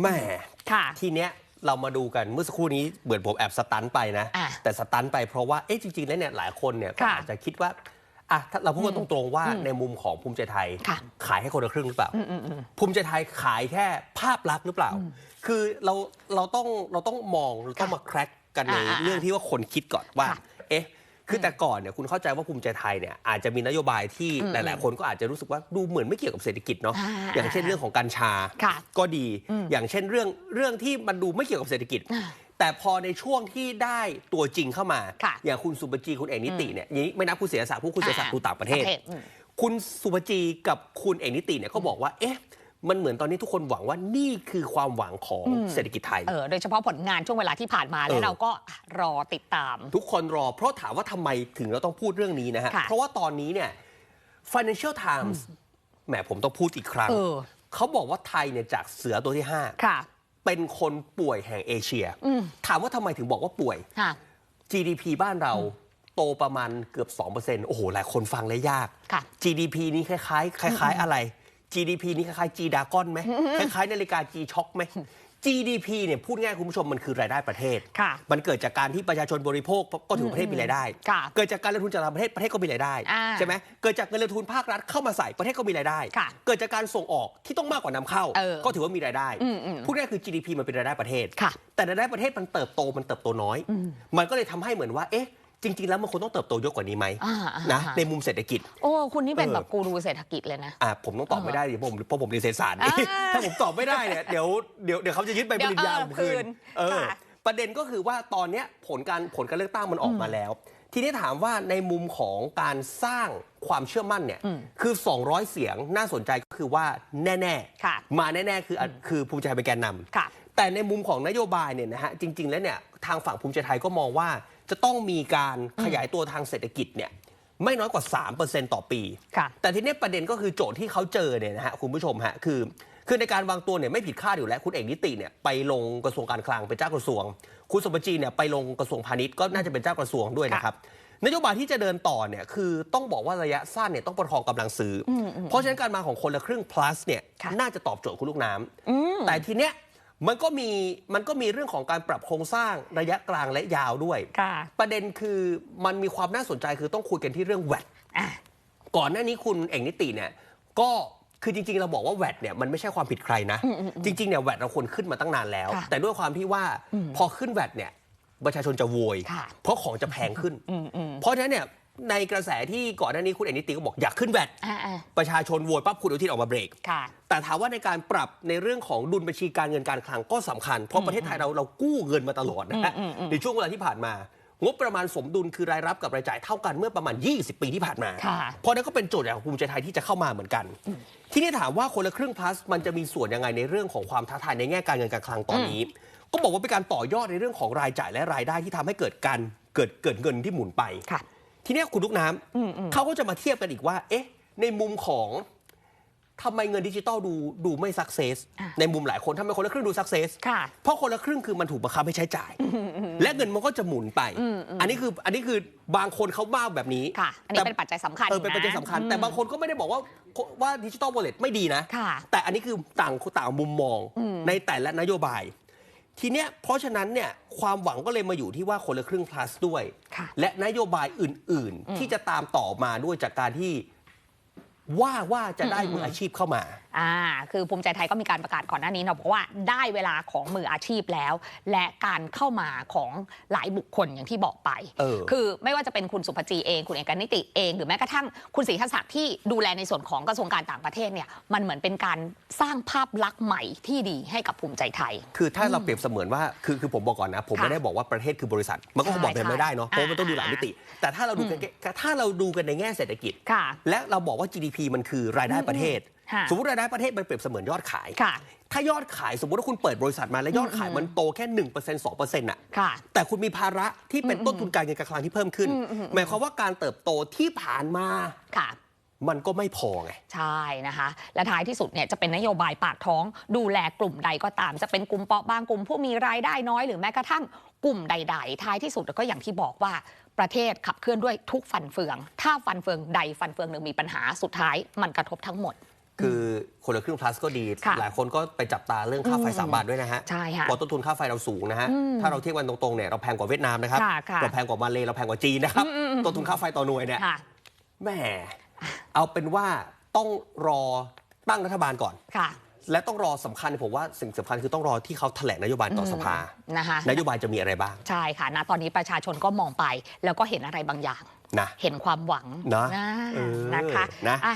แหม่ค่ะทีเนี้ยเรามาดูกันเมื่อสักครู่นี้เหมือนผมแอบสตันไปนะอะแต่สตันไปเพราะว่าเอ๊ะจริง ๆ แล้วเนี่ยหลายคนเนี่ยก็ค่ะอาจจะคิดว่าอะถ้าเราพูดกันตรงๆว่าในมุมของภูมิใจไทยค่ะขายให้คนละครึ่งหรือเปล่า ภูมิใจไทยขายแค่ภาพลักษณ์หรือเปล่า คือเราเราต้องเราต้องมองเราต้องมาแคร็กกันในอ่าๆๆเรื่องที่ว่าคนคิดก่อนว่าค่ะเอ๊ะ คือแต่ก่อนเนี่ยคุณเข้าใจว่าภูมิใจไทยเนี่ยอาจจะมีนโยบายที่หลาย ๆ คนก็อาจจะรู้สึกว่าดูเหมือนไม่เกี่ยวกับเศรษฐกิจเนาะอ่าอย่างเช่นเรื่องของกัญชาค่ะก็ดี อย่างเช่นเรื่องเรื่องที่มันดูไม่เกี่ยวกับเศรษฐกิจอ่าแต่พอในช่วงที่ได้ตัวจริงเข้ามาค่ะอย่างคุณสุปจีคุณเอกนิติเนี่ยอย่างนี้ไม่นับคุณเสียศักดิ์ผู้คุณเสียศักดิ์อ่าดูต่างประเทศประเทศอืมคุณสุปจีกับคุณเอกนิติเนี่ยก็บอกว่าเอ๊ะ มันเหมือนตอนนี้ทุกคนหวังว่านี่คือความหวังของเศรษฐกิจไทยเออโดยเฉพาะผลงานช่วงเวลาที่ผ่านมาเอแล้วอเราก็รอติดตาม ทุกคนรอเพราะถามว่าทำไมถึงเราต้องพูดเรื่องนี้นะฮะค่ะเพราะว่าตอนนี้เนี่ย Financial Times แหมผมต้องพูดอีกครั้งเออเขาบอกว่าไทยเนี่ยจากเสือตัวที่5ค่ะเป็นคนป่วยแห่งเอเชีย ถามว่าทำไมถึงบอกว่าป่วยค่ะ GDP บ้านเราโตประมาณเกือบ 2%โอ้โห หลายคนฟังแล้วยากค่ะ GDP นี้คล้ายๆ คล้าย ๆ อะไร GDP นี้คล้ายๆ G ดากอนไหมคล้ายๆนาฬิกา G ช็อคไหม GDP เนี่ยพูดง่ายคุณผู้ชมมันคือรายได้ประเทศ ค่ะมันเกิดจากการที่ประชาชนบริโภคก็ถือว่าประเทศมีรายได้ ค่ะเกิดจากการลงทุนจากต่างประเทศประเทศก็มีรายได้อ่าใช่ไหมเกิดจากเงินลงทุนภาครัฐเข้ามาใส่ประเทศก็มีรายได้ ค่ะเกิดจากการส่งออกที่ต้องมากกว่านำเข้า เออก็ถือว่ามีรายได้อืมอืมพูดง่ายคือ GDP มันเป็นรายได้ประเทศ ค่ะแต่รายได้ประเทศมันเติบโตมันเติบโตน้อย มันก็เลยทำให้เหมือนว่าเอ๊ะ จริง ๆ แล้วมันควรต้องเติบโตเยอะกว่านี้ไหมอ่าอ่านะอ่า ในมุมเศรษฐกิจ โอ้ คุณนี่เป็นเออ แบบกูรูเศรษฐกิจเลยนะ อะผมต้องตอบไม่ได้ดิเพราะผมเพราะผมเรียนเศรษฐศาสตร์นี่ อ่า ถ้าผมตอบไม่ได้เนี่ยเดี๋ยวเดี๋ยวเดี๋ยวเขาจะยึดใบปริญญาเดี๋ยวผมเออคืนคืน เออค่ะ ประเด็นก็คือว่าตอนเนี้ยผลการผลการเลือกตั้งมันออกมาแล้ว ทีนี้ถามว่าในมุมของการสร้างความเชื่อมั่นเนี่ยคือ 200 เสียงน่าสนใจก็คือว่าแน่ค่ะ ๆ มาแน่ๆคืออคือภูมิใจไทยเป็นแกนนำ ค่ะ แต่ในมุมของนโยบายเนี่ยนะฮะจริง ๆ แล้วเนี่ยทางฝั่งภูมิใจไทยก็มองว่า จะต้องมีการขยายตัวทางเศรษฐกิจเนี่ยไม่น้อยกว่า 3%ต่อปีค่ะแต่ทีเนี้ยประเด็นก็คือโจทย์ที่เขาเจอเนี่ยนะฮะคุณผู้ชมฮะคือ คือในการวางตัวเนี่ยไม่ผิดคาดอยู่แล้ว คุณเอกนิติเนี่ยไปลงกระทรวงการคลังเป็นเจ้ากระทรวง คุณสมบัจีเนี่ยไปลงกระทรวงพาณิชย์ก็น่าจะเป็นเจ้ากระทรวงด้วยนะครับนโยบายที่จะเดินต่อเนี่ยคือต้องบอกว่าระยะสั้นเนี่ยต้องประคองกำลังซื้ออเพราะฉะนั้นการมาของคนละครึ่ง plus เนี่ยค่ะน่าจะตอบโจทย์คุณลูกน้ำแต่ทีเนี้ย มันก็มีมันก็มีเรื่องของการปรับโครงสร้างระยะกลางและยาวด้วย ค่ะประเด็นคือมันมีความน่าสนใจคือต้องคุยกันที่เรื่องแวดอะก่อนหน้านี้คุณเอกนิติเนี่ยก็คือจริงๆ เราบอกว่าแวดเนี่ยมันไม่ใช่ความผิดใครนะจริงๆเนี่ยแวดเราควรขึ้นมาตั้งนานแล้ว ค่ะแต่ด้วยความที่ว่าพอขึ้นแวดเนี่ยประชาชนจะโวย ค่ะ เพราะของจะแพงขึ้นเพราะฉะนั้นเนี่ย ในกระแสที่ก่อนหน้านี้คุณเอกนิติก็บอกอยากขึ้นแวดอ่าอ่าประชาชนโวยปั๊บคุณอนุทินออกมาเบรกค่ะแต่ถามว่าในการปรับในเรื่องของดุลบัญชีการเงินการคลังก็สำคัญ เพราะประเทศไทยเราเรากู้เงินมาตลอดนะฮะในช่วงเวลาที่ผ่านมา งบประมาณสมดุลคือรายรับกับรายจ่ายเท่ากันเมื่อประมาณ 20 ปีที่ผ่านมาค่ะเพราะนั้นก็เป็นโจทย์ของภูมิใจไทยที่จะเข้ามาเหมือนกัน ที่นี่ถามว่าคนละครึ่ง plus มันจะมีส่วนยังไงในเรื่องของความท้าทายในแง่การเงินการคลังตอนนี้ ก็บอกว่าเป็นการต่อยอดในเรื่องของรายจ่ายและรายได้ที่ทำให้เกิดการเกิดเกิดเงินที่หมุนไปค่ะ ทีเนี้ยคุณลูกน้ำเขาก็จะมาเทียบกันอีกว่า เอ๊ะ ในมุมของทำไมเงินดิจิตอลดูดูไม่สักเซสอะ ในมุมหลายคนทำไมคนละครึ่งดูสักเซส ค่ะ เพราะคนละครึ่งคือมันถูกบังคับให้ใช้จ่าย และเงินมันก็จะหมุนไป อันนี้คืออันนี้คือบางคนเขาบ้าแบบนี้ค่ะ อันนี้เป็นปัจจัยสำคัญเออเป็นปัจจัยสำคัญ แต่บางคนก็ไม่ได้บอกว่าว่าดิจิตอลวอลเล็ตไม่ดีนะ ค่ะ แต่อันนี้คือต่างต่างมุมมองในแต่ละนโยบาย ทีเนี้ยเพราะฉะนั้นเนี่ยความหวังก็เลยมาอยู่ที่ว่าคนละครึ่ง plus ด้วยค่ะและนโยบายอื่นๆ ที่จะตามต่อมาด้วยจากการที่ ว่าว่าจะได้มืออาชีพเข้ามา อ่า คือภูมิใจไทยก็มีการประกาศก่อนหน้านี้เนาะบอกว่าได้เวลาของมืออาชีพแล้ว และการเข้ามาของหลายบุคคลอย่างที่บอกไปเออคือไม่ว่าจะเป็นคุณสุภจีเอง คุณเอกนิติเอง หรือแม้กระทั่งคุณศรีทัศักดิ์ที่ดูแลในส่วนของกระทรวงการต่างประเทศเนี่ย มันเหมือนเป็นการสร้างภาพลักษณ์ใหม่ที่ดีให้กับภูมิใจไทย คือถ้าเราเปรียบเสมือนว่า คือคือผมบอกก่อนนะ ผมค่ะไม่ได้บอกว่าประเทศคือบริษัท มันก็คงบอกแบบไม่ได้เนาะ เพราะมันต้องดูหลายมิติ แต่ถ้าเราดูกันแค่ถ้าเราดูกันในแง่เศรษฐกิจค่ะและเราบอกว่า GDP มันคือรายได้ประเทศค่ะสมมติรายได้ประเทศมันเปรียบเสมือนยอดขายค่ะถ้ายอดขายสมมติว่าคุณเปิดบริษัทมาแล้วยอดขายมันโตแค่1% 2%อะค่ะ แต่คุณมีภาระที่เป็นต้นทุนการเงินการคลังที่เพิ่มขึ้น หมายความว่าการเติบโตที่ผ่านมาค่ะ มันก็ไม่พอไง ใช่นะคะ และท้ายที่สุดเนี่ยจะเป็นนโยบายปากท้องดูแลกลุ่มใดก็ตาม จะเป็นกลุ่มเปราะบางกลุ่มผู้มีรายได้น้อยหรือแม้กระทั่งกลุ่มใด ๆ ท้ายที่สุดก็อย่างที่บอกว่าประเทศขับเคลื่อนด้วยทุกฟันเฟือง ถ้าฟันเฟืองใดฟันเฟืองหนึ่งมีปัญหาสุดท้ายมันกระทบทั้งหมด คือคนละครึ่ง plus ก็ดี ค่ะหลายคนก็ไปจับตาเรื่องค่าไฟอืมสามบาทด้วยนะฮะใช่ค่ะเพราะต้นทุนค่าไฟเราสูงนะฮะ อืมถ้าเราเทียบกันตรงๆเนี่ยเราแพงกว่าเวียดนามนะครับ ค่ะค่ะเราแพงกว่ามาเลเราแพงกว่าจีนนะครับ อืมอืมต้นทุนค่าไฟต่อหน่วยเนี่ยค่ะ แหม เอาเป็นว่าต้องรอตั้งรัฐบาลก่อน ค่ะ และต้องรอสำคัญผมว่าสิ่งสำคัญคือต้องรอที่เขาแถลงนโยบายต่อสภา นะคะ นโยบายจะมีอะไรบ้างใช่ค่ะณตอนนี้ประชาชนก็มองไป แล้วก็เห็นอะไรบางอย่าง นะ เห็นความหวังนะนะเออนะคะนะ อะ